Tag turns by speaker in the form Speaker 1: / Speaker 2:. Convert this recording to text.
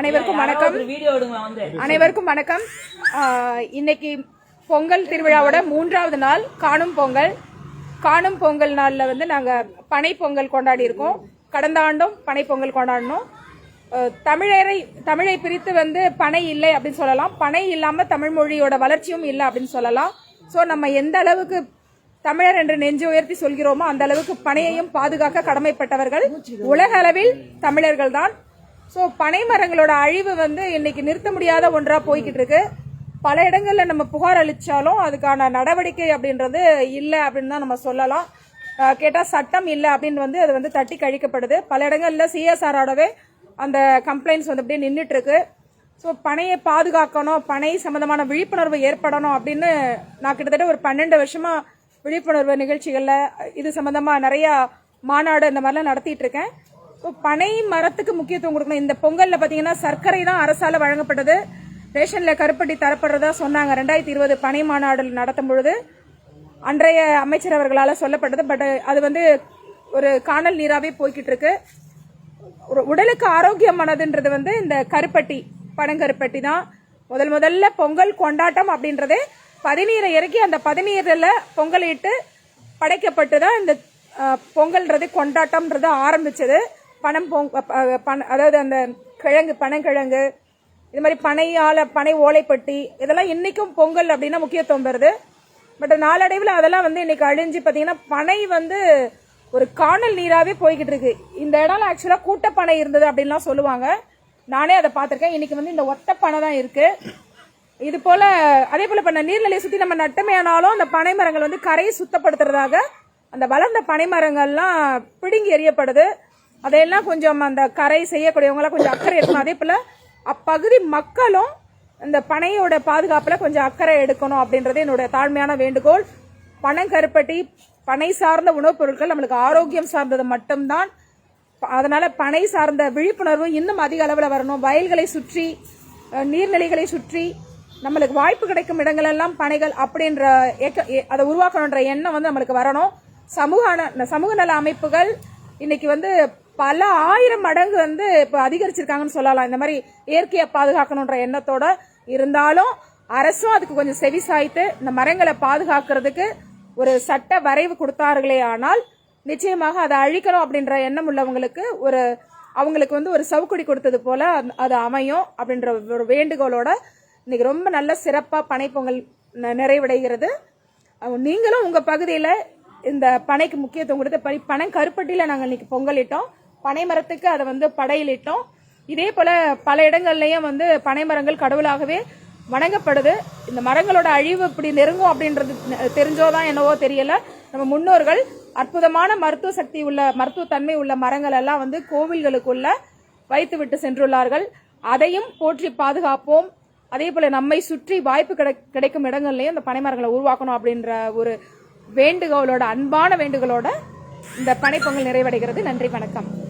Speaker 1: அனைவருக்கும் வணக்கம். அனைவருக்கும் வணக்கம். இன்னைக்கு பொங்கல் திருவிழாவோட மூன்றாவது நாள் காணும் பொங்கல். காணும் பொங்கல் நாள்ல வந்து நாங்க பனை பொங்கல் கொண்டாடி இருக்கோம். கடந்த ஆண்டும் பனை பொங்கல் கொண்டாடினோம். தமிழரை தமிழை பிரித்து வந்து பனை இல்லை அப்படின்னு சொல்லலாம். பனை இல்லாம தமிழ் மொழியோட வளர்ச்சியும் இல்லை அப்படின்னு சொல்லலாம். ஸோ நம்ம எந்த அளவுக்கு தமிழர் என்று நெஞ்சு உயர்த்தி சொல்கிறோமோ அந்த அளவுக்கு பனையையும் பாதுகாக்க கடமைப்பட்டவர்கள். உலக அளவில் தமிழர்கள் தான் ஸோ பனை மரங்களோட அழிவு வந்து இன்னைக்கு நிறுத்த முடியாத ஒன்றாக போய்கிட்டு இருக்கு பல இடங்களில் நம்ம புகார் அளித்தாலும் அதுக்கான நடவடிக்கை அப்படின்றது இல்லை அப்படின்னு தான் நம்ம சொல்லலாம். கேட்டால் சட்டம் இல்லை அப்படின்னு வந்து அது வந்து தட்டி கழிக்கப்படுது பல இடங்களில் சிஎஸ்ஆரோடவே அந்த கம்ப்ளைண்ட்ஸ் வந்து அப்படியே நின்றுட்டு இருக்கு ஸோ பனையை பாதுகாக்கணும் பனை சம்மந்தமான விழிப்புணர்வு ஏற்படணும் அப்படின்னு நான் கிட்டத்தட்ட ஒரு பன்னெண்டு வருஷமாக விழிப்புணர்வு நிகழ்ச்சிகளில் இது சம்மந்தமாக நிறையா மாநாடு இந்த மாதிரிலாம் நடத்திட்டு இருக்கேன் பனை மரத்துக்கு முக்கியத்துவம் கொடுக்கணும். இந்த பொங்கல்ல பாத்தீங்கன்னா சர்க்கரை தான் அரசால வழங்கப்பட்டது. ரேஷன்ல கருப்பட்டி தரப்படுறதா சொன்னாங்க. ரெண்டாயிரத்தி இருபது பனை மாநாடு நடத்தும் பொழுது அன்றைய அமைச்சர் அவர்களால் சொல்லப்பட்டது. பட் அது வந்து ஒரு காணல் நீராவே போய்கிட்டு இருக்கு. ஒரு உடலுக்கு ஆரோக்கியமானதுன்றது வந்து இந்த கருப்பட்டி பனங்கருப்பட்டி தான். முதல் முதல்ல பொங்கல் கொண்டாட்டம் அப்படின்றதே பதினீரை இறக்கி அந்த பதினீரில் பொங்கலிட்டு படைக்கப்பட்டு தான் இந்த பொங்கல்ன்றது கொண்டாட்டம்ன்றது ஆரம்பிச்சது. பனம் பொங் அஹ், அதாவது அந்த கிழங்கு பனங்கிழங்கு இது மாதிரி பனையால் பனை ஓலைப்பட்டி இதெல்லாம் இன்றைக்கும் பொங்கல் அப்படின்னா முக்கியத்துவம் பெறுது. பட் நாளடைவில் அதெல்லாம் வந்து இன்றைக்கி அழிஞ்சு பார்த்தீங்கன்னா பனை வந்து ஒரு காணல் நீராகவே போய்கிட்டு இருக்கு. இந்த இடம் ஆக்சுவலாக கூட்டப்பனை இருந்தது அப்படின்லாம் சொல்லுவாங்க. நானே அதை பார்த்துருக்கேன். இன்றைக்கி வந்து இந்த ஒத்த பனை தான் இருக்குது இது போல் அதே போல் இப்போ நீர்நிலையை சுற்றி நம்ம நட்டமையானாலும் அந்த பனை மரங்கள் வந்து கரையை சுத்தப்படுத்துறதாக அந்த வளர்ந்த பனை மரங்கள்லாம் பிடுங்கி எறியப்படுது. அதையெல்லாம் கொஞ்சம் அந்த கரை செய்யக்கூடியவங்களாம் கொஞ்சம் அக்கறை எடுக்கணும். அதே போல் அப்பகுதி மக்களும் இந்த பனையோட பாதுகாப்பில் கொஞ்சம் அக்கறை எடுக்கணும் அப்படின்றது என்னோட தாழ்மையான வேண்டுகோள். பனங்கருப்பட்டி பனை சார்ந்த உணவுப் பொருட்கள் நம்மளுக்கு ஆரோக்கியம் சார்ந்தது மட்டும்தான். ப- அதனால பனை சார்ந்த விழிப்புணர்வு இன்னும் அதிக அளவில் வரணும். வயல்களை சுற்றி நீர்நிலைகளை சுற்றி நம்மளுக்கு வாய்ப்பு கிடைக்கும் இடங்களெல்லாம் பனைகள் அப்படின்ற அதை உருவாக்கணுன்ற எண்ணம் வந்து நம்மளுக்கு வரணும். சமூக ந- சமூக நல அமைப்புகள் இன்னைக்கு வந்து பல ஆயிரம் மடங்கு வந்து இப்போ அதிகரிச்சிருக்காங்கன்னு சொல்லலாம். இந்த மாதிரி இயற்கையை பாதுகாக்கணுன்ற எண்ணத்தோட இருந்தாலும் அரசும் அதுக்கு கொஞ்சம் செவி சாய்த்து இந்த மரங்களை பாதுகாக்கிறதுக்கு ஒரு சட்ட வரைவு கொடுத்தார்களே ஆனால் நிச்சயமாக அதை அழிக்கணும் அப்படின்ற எண்ணம் உள்ளவங்களுக்கு ஒரு அவங்களுக்கு வந்து ஒரு சவுக்குடி கொடுத்தது போல அது அமையும் அப்படின்ற ஒரு வேண்டுகோளோட இன்னைக்கு ரொம்ப நல்ல சிறப்பாக பனைப்பொங்கல் ந- நிறைவடைகிறது. நீங்களும் உங்கள் பகுதியில் இந்த பனைக்கு முக்கியத்துவம் கொடுத்து பனை கருப்பட்டியில் நாங்கள் இன்னைக்கு பொங்கலிட்டோம். பனை மரத்துக்கு அதை வந்து படையிலிட்டோம். இதே போல பல இடங்கள்லையும் வந்து பனை மரங்கள் கடவுளாகவே வணங்கப்படுது. இந்த மரங்களோட அழிவு இப்படி நெருங்கும் அப்படின்றது தெரிஞ்சோதான் என்னவோ தெரியல. நம்ம முன்னோர்கள் அற்புதமான மருத்துவ சக்தி உள்ள மருத்துவ தன்மை உள்ள மரங்கள் எல்லாம் வந்து கோவில்களுக்குள்ள வைத்து விட்டு சென்றுள்ளார்கள். அதையும் போற்றி பாதுகாப்போம். அதே போல நம்மை சுற்றி வாய்ப்பு கிடை- கிடைக்கும் இடங்கள்லயும் இந்த பனைமரங்களை உருவாக்கணும் அப்படின்ற ஒரு வேண்டுகோளோட அன்பான வேண்டுகோளோட இந்த பனைப்பொங்கல் நிறைவடைகிறது. நன்றி வணக்கம்.